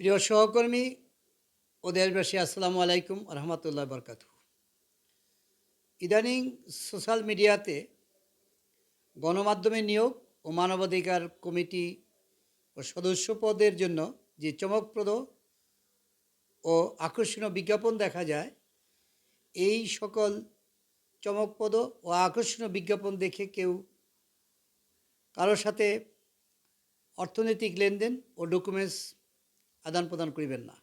প্রিয় সহকর্মী ও দেশবাসী, আসসালামু আলাইকুম রহমতুল্লাহ বরকাত ইদানিং সোশ্যাল মিডিয়াতে গণমাধ্যমে নিয়োগ ও মানবাধিকার কমিটি ও সদস্য পদের জন্য যে চমকপ্রদ ও আকর্ষণীয় বিজ্ঞাপন দেখা যায়, এই সকল চমকপ্রদ ও আকর্ষণীয় বিজ্ঞাপন দেখে কেউ কারোর সাথে অর্থনৈতিক লেনদেন ও ডকুমেন্টস আদান প্রদান করিবেন না।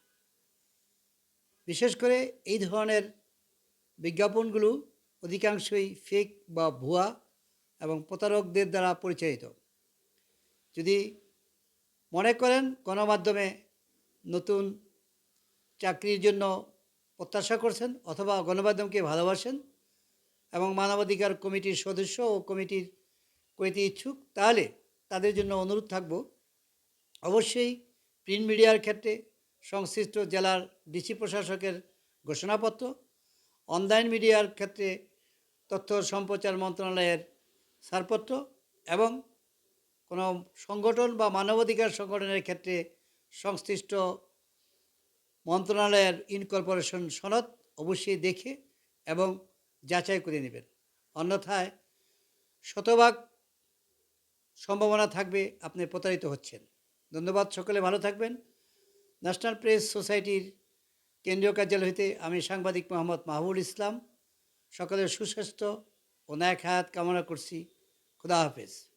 বিশেষ করে এই ধরনের বিজ্ঞাপনগুলো অধিকাংশই ফেক বা ভুয়া এবং প্রতারকদের দ্বারা পরিচালিত। যদি মনে করেন গণমাধ্যমে নতুন চাকরির জন্য প্রত্যাশা করছেন অথবা গণমাধ্যমকে ভালোবাসেন এবং মানবাধিকার কমিটির সদস্য ও কমিটির কইতে ইচ্ছুক, তাহলে তাদের জন্য অনুরোধ থাকব, অবশ্যই প্রিন্ট মিডিয়ার ক্ষেত্রে সংশ্লিষ্ট জেলার ডিসি প্রশাসকের ঘোষণাপত্র, অনলাইন মিডিয়ার ক্ষেত্রে তথ্য সম্প্রচার মন্ত্রণালয়ের ছাড়পত্র এবং কোনো সংগঠন বা মানবাধিকার সংগঠনের ক্ষেত্রে সংশ্লিষ্ট মন্ত্রণালয়ের ইনকর্পোরেশন সনদ অবশ্যই দেখে এবং যাচাই করে নেবেন। অন্যথায় শতভাগ সম্ভাবনা থাকবে আপনি প্রতারিত হচ্ছেন। ধন্যবাদ সকলে, ভালো থাকবেন। ন্যাশনাল প্রেস সোসাইটির কেন্দ্রীয় কার্যালয় হইতে আমি সাংবাদিক মোহাম্মদ মাহবুল ইসলাম। সকলের সুস্বাস্থ্য ও ন্যাক হায়াত কামনা করছি। খুদা হাফেজ।